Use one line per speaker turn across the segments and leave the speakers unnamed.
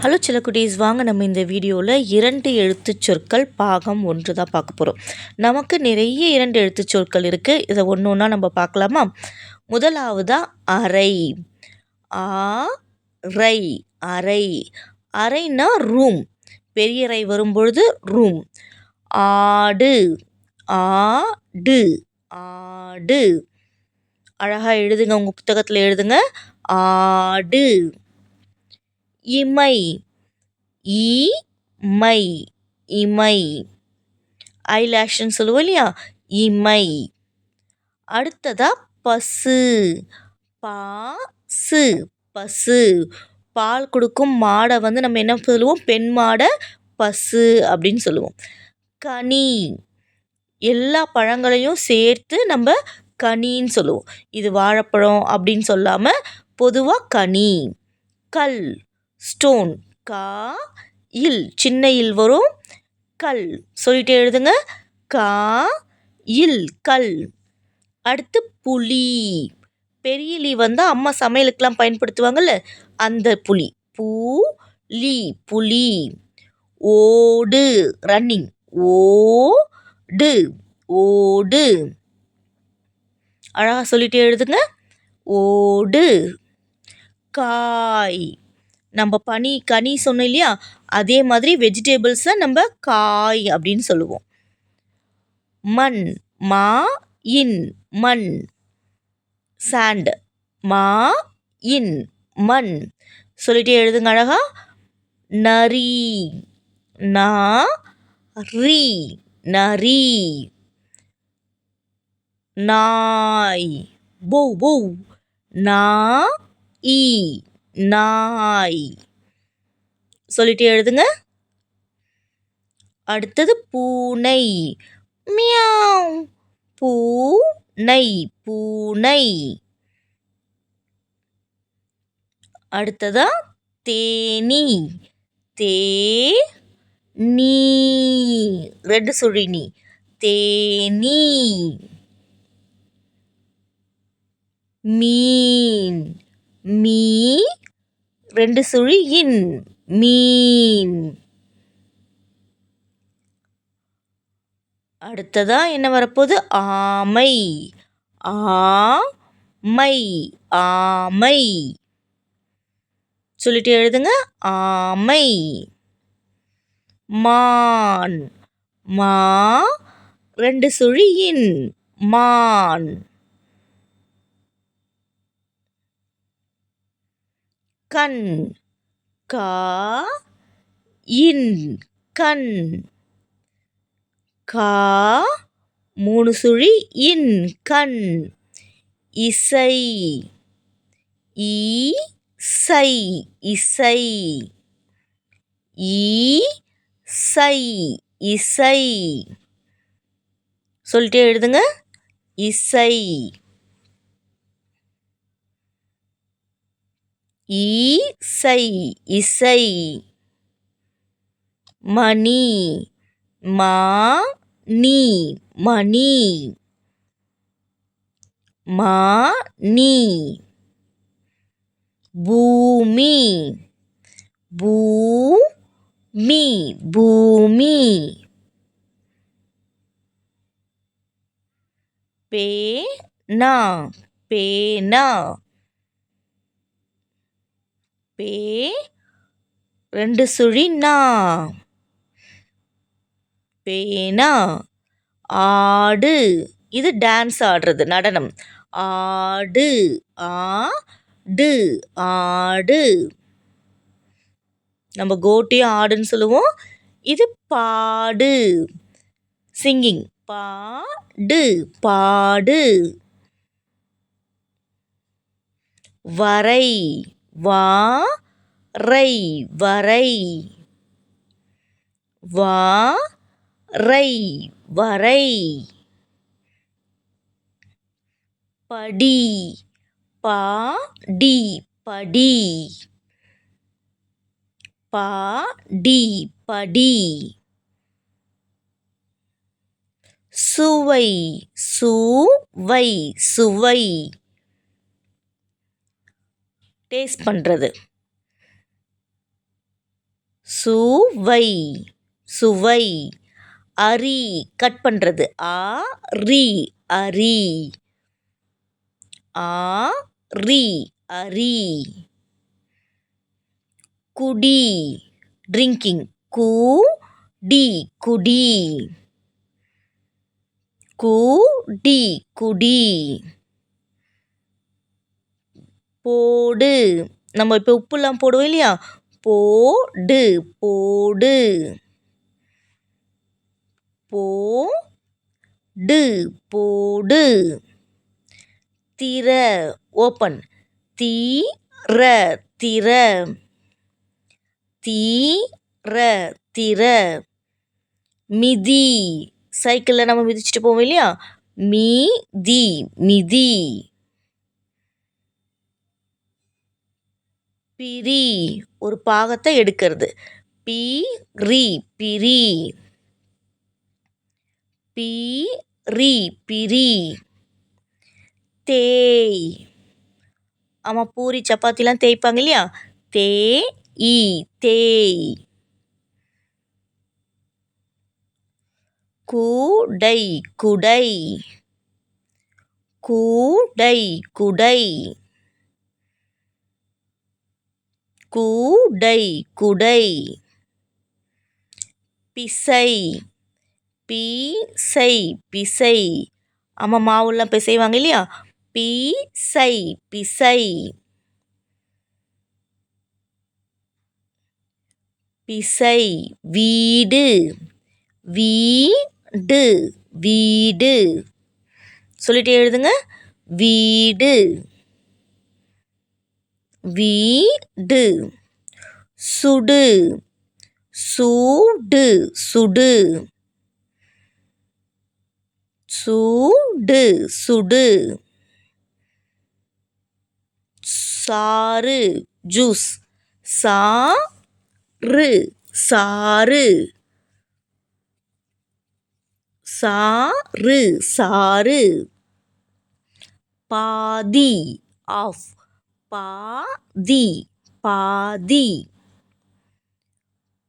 Hello சிலக்குட்டீஸ் வாங்க நம்ம இந்த வீடியோவில் இரண்டு எழுத்து சொற்கள் பாகம் ஒன்று தான் பார்க்க போகிறோம் நமக்கு நிறைய இரண்டு எழுத்து சொற்கள் இருக்குது இதை ஒன்று ஒன்றா நம்ம பார்க்கலாமா? முதலாவதாக அறை. ஆ ரை அறை. அறைனா ரூம் பெரிய அறை வரும்பொழுது ரூம் ஆடு. ஆடு. ஆடு. அழகாக எழுதுங்க. உங்கள் புத்தகத்தில் எழுதுங்க. ஆடு. இமை ஈ-மை இமை. ஐலேஷ்ன்னு சொல்லுவோம் இல்லையா? இமை. அடுத்ததா பசு. பாசு. பசு. பால் கொடுக்கும் மாடை வந்து நம்ம என்ன சொல்லுவோம்? பெண் மாடை பசு அப்படின்னு சொல்லுவோம். கனி. எல்லா பழங்களையும் சேர்த்து நம்ம கனின்னு சொல்லுவோம். இது வாழைப்பழம் அப்படின்னு சொல்லாமல் பொதுவாக கனி. கல். ஸ்டோன். கா இல். சின்ன இல் வரும் கல். சொல்லிட்டே எழுதுங்க. கா இல். கல். அடுத்து புலி. பெரிய லீ வந்து அம்மா சமையலுக்கெலாம் பயன்படுத்துவாங்கள்ல அந்த புலி. பூ லீ புலி. ஓடு. ரன்னிங். ஓடு. ஓடு. அழகாக சொல்லிட்டு எழுதுங்க. ஓடு. காய். நம்ம பனி கனி சொன்னோம் இல்லையா? அதே மாதிரி வெஜிடேபிள்ஸை நம்ம காய் அப்படின்னு சொல்லுவோம். மண் மா இன் மண். சாண்ட் மா இன் மண். சொல்லிட்டே எழுதுங்க அழகா. நரி நா ரி நரி. நாய். பௌ பௌ நா ஈ. நாய். சொல்லிட்டு எழுதுங்க. அடுத்தது பூனை. மியாவ். பூனை பூனை. அடுத்ததா தேனி. தே நீ ரெண்டு சுழினி தேனி. மீன். மீ ரெண்டு சுழி இன் மீன். அடுத்ததா என்ன வரப்போகுது? ஆமை. ஆமை ஆமை. சொல்லிட்டு எழுதுங்க. ஆமை. மான். மா ரெண்டு சுழியின் மான். கண் கா இன் கண் கா மூணு சுழி இன் கண் இசை ஈ சை இசை ஈ சை இசை. சொல்லிட்டே எழுதுங்க. இசை. ஈசை இசை. மணி மா நீ மணி. மா நீ. பூமி பூ பூமி பூமி. பேனா பேனா. பே ரெண்டு சுழி நா. பேனா ஆடு. இது டான்ஸ் ஆடுறது நடனம். ஆடு ஆடு ஆடு. நம்ம கோட்டியும் ஆடுன்னு சொல்லுவோம். இது பாடு. சிங்கிங் பாடு பாடு. வரை. வா ரை வரை. வா ரை வரை. படி பா டி படி. பா டி படி. சுவை சுவை சுவை. டேஸ்ட் பண்ணுறது சுவை சுவை. அரி கட் பண்ணுறது ஆ ரி அரி. ஆ ரி அரி. குடி ட்ரிங்கிங் கு டி குடி. குடி குடி. போடு. நம்ம இப்போ உப்புலாம் போடுவோம் இல்லையா? போடு போடு. போடு போடு. திற ஓப்பன் தீர திற. தீர திற. மிதி. சைக்கிளில் நம்ம மிதிச்சுட்டு போவோம் இல்லையா? மீதி மிதி. பிரி ஒரு பாகத்தை எடுக்கிறது. பி ரி பிரி. பி ரி பிரி. தேய். ஆமாம் பூரி சப்பாத்திலாம் தேய்ப்பாங்க இல்லையா? தே இ தேய். கூடை குடை. கூடை குடை. கூடை குடை. பிசை பீசை பிசை. ஆமாம் மாவுலாம் பிசைவாங்க இல்லையா? பீசை பிசை. பிசை வீடு. வீடு வீடு. சொல்லிட்டே எழுதுங்க. வீடு. வீடு. சுடு. சூடு. சுடு. சூடு. சுடு. சாறு. ஜூஸ். சாறு. சாறு. சாறு. சாறு. பாதி. ஆஃப். பாதி பாதி.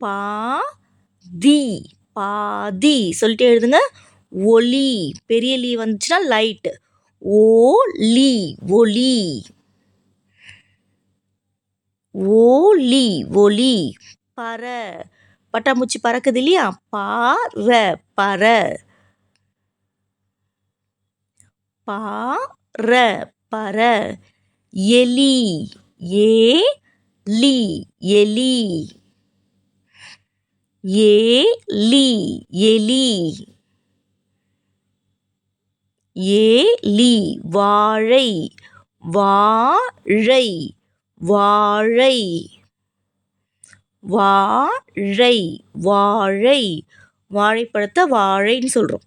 பாதி பாதி. சொல்லிட்டு எழுதுங்க. ஒளி. பெரிய லீ வந்துச்சுன்னா லைட்டு ஓலி ஒளி. ஓலி ஒளி. பற. பட்டாம்பூச்சி பறக்குது இல்லையா? பாற பற. பாற பற. எலி. ஏ லி. எலி. ஏ லி. எலி. ஏலி வாழை. வாழை. வாழை. வாழை. வாழை. வாழைப்பழத்தை வாழைன்னு சொல்கிறோம்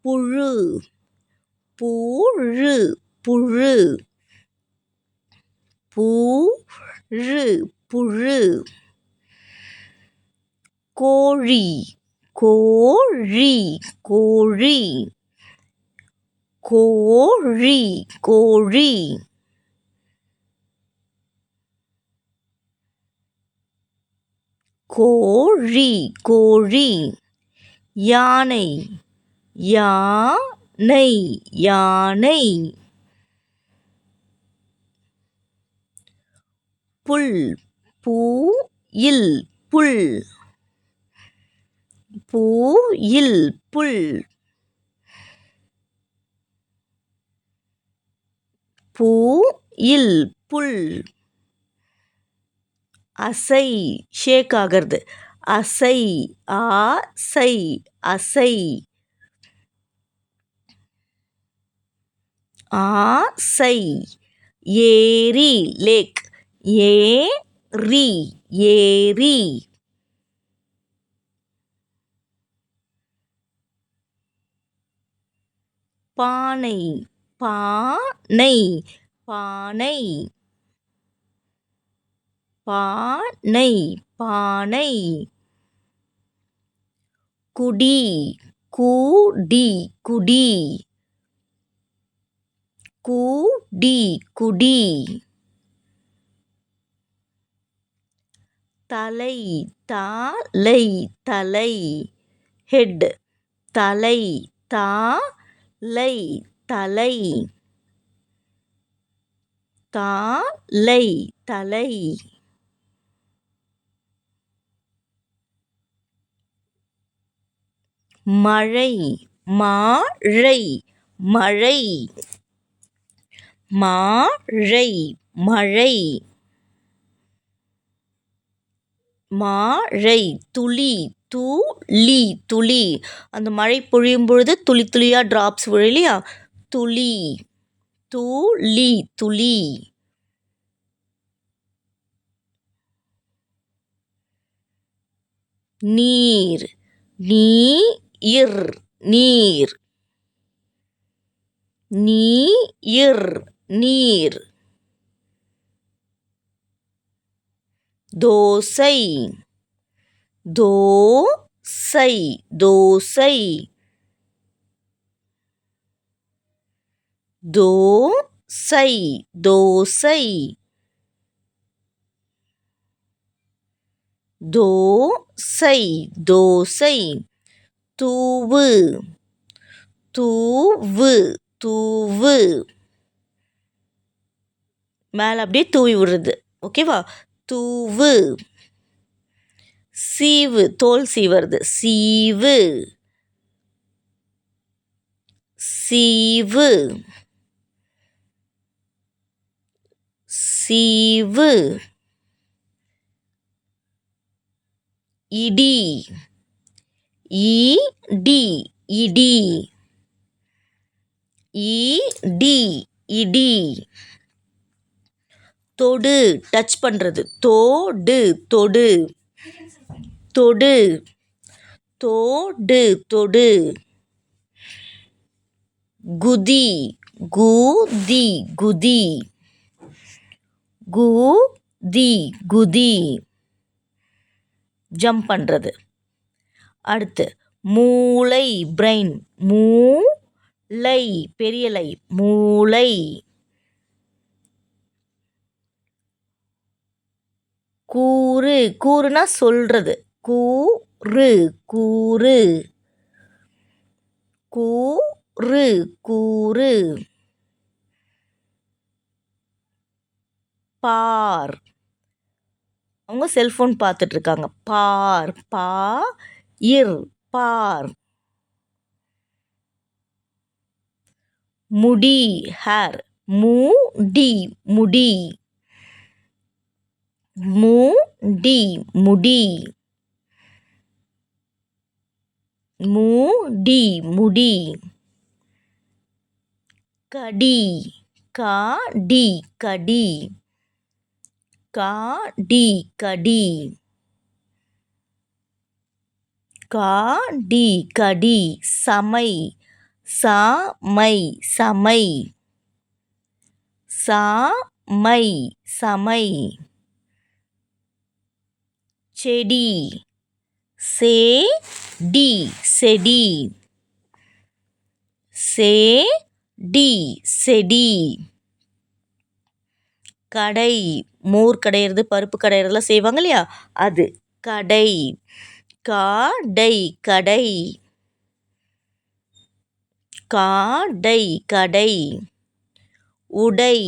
புழு. புழு. புழு. புழு புழு கோழி கோழி கோழி கோழி கோழி கோழி கோழி யானை யானை யானை. புல் பூ இல் புல். பூ இல் புல். பூ இல் புல். அசை ஷேக் ஆகிறது அசை ஆசை அசை. ஆசை ஏரி லேக். ஏரி ஏரி பானை பானை பானை. பானை பானை. குடி கூடி குடி. கூடி குடி. தலை தாலை தலை ஹெட் தலை தாலை தலை தாலை தலை மழை மாழை மழை. மாழை மழை. மாழை துளி துளி துளி. அந்த மழை பொழியும் பொழுது துளி துளியாக ட்ராப்ஸ் விழும் இல்லையா துளி துளி துளி. நீர். நீ இர். நீர். நீர் நீர் நீர். தோசை தோசை தோசை தோசை தோசை தோசை தோசை தூவு தூவு தூவு மேலே அப்படியே தூவி விடுறது ஓகேவா தூவு. சீவு தோல் சீவறது. சீவு. சீவு. சீவு. இடி. இடி இடி. இடி இடி. தொடு டச் பண்ணுறது தோடு தொடு. தொடு. தோடு தொடு. குதி குதி குதி. குதி குதி. ஜம்ப் பண்ணுறது அடுத்து மூளை பிரெயின் மூளை பெரிய லை. மூளை. கூறு கூறுனா சொல்கிறது கூறு கூறு. கூறு கூறு. பார். அவங்க செல்ஃபோன் பார்த்துட்ருக்காங்க. பார் பா இர் பார். முடி ஹேர். முடி. முடி முடி. முடி மூடி முடி. கடி காடி. கடி காடி. கடி காடி கடி சமை. சாமை. சமை சாமை சமை. செடி. சே டி செடி. சேடி செடி. கடை. மோர் கடையிறது பருப்பு கடையிறதுலாம் செய்வாங்க இல்லையா? அது கடை. காடை கடை. காடை கடை. உடை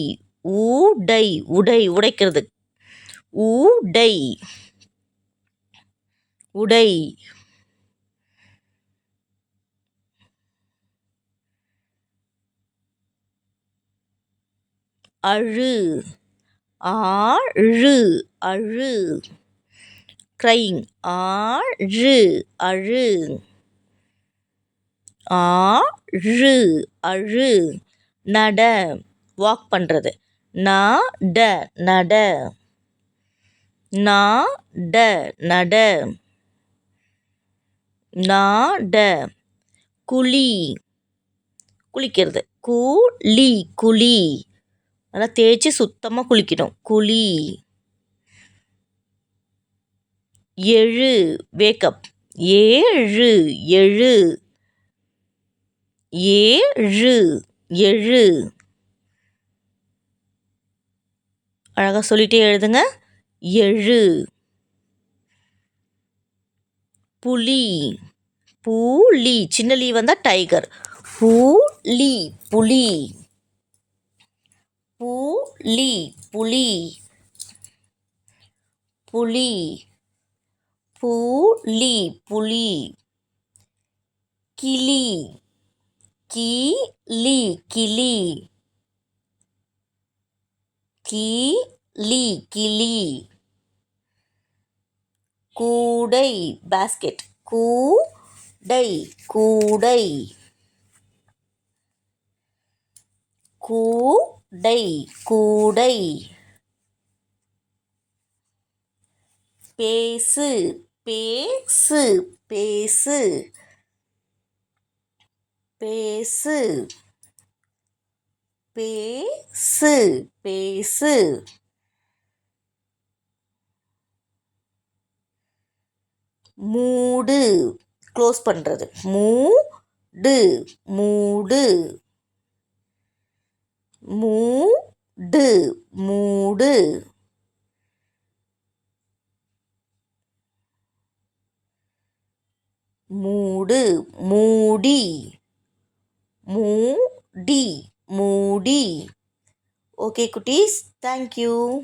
ஊடை. உடை உடைக்கிறது. ஊடை. உடை. அழு. ஆழு. அழு. க்ரைங். ஆழு. அழு. ஆழு. அழு. நட. வாக் பண்ணுறது நட. நா ட. நட. நாட. குழி. குளிக்கிறது. கூலி குழி. நல்லா தேய்ச்சி சுத்தமாக குளிக்கணும். குழி. எழு வேக்கப் ஏழு எழு. ஏழு எழு. அழகாக சொல்லிகிட்டே எழுதுங்க. எழு. புலி. பூலி. சின்ன லீ வந்தால் டைகர். பூலி. புலி. புலி. புலி. புலி. பூலி. புலி. கிளி. கிளி. கிளி. கிளி. கிளி. கூடை பாஸ்கெட் கூடை கூடை. கூடை கூடை. பேசு பேசு பேசு. பேசு பேசு பேசு. மூடு. க்ளோஸ் பண்ணுறது மூடு. மூடு. மூடு. மூடு. மூடு. மூடி. மூடி. மூடி. ஓகே குட்டீஸ். தேங்க்யூ.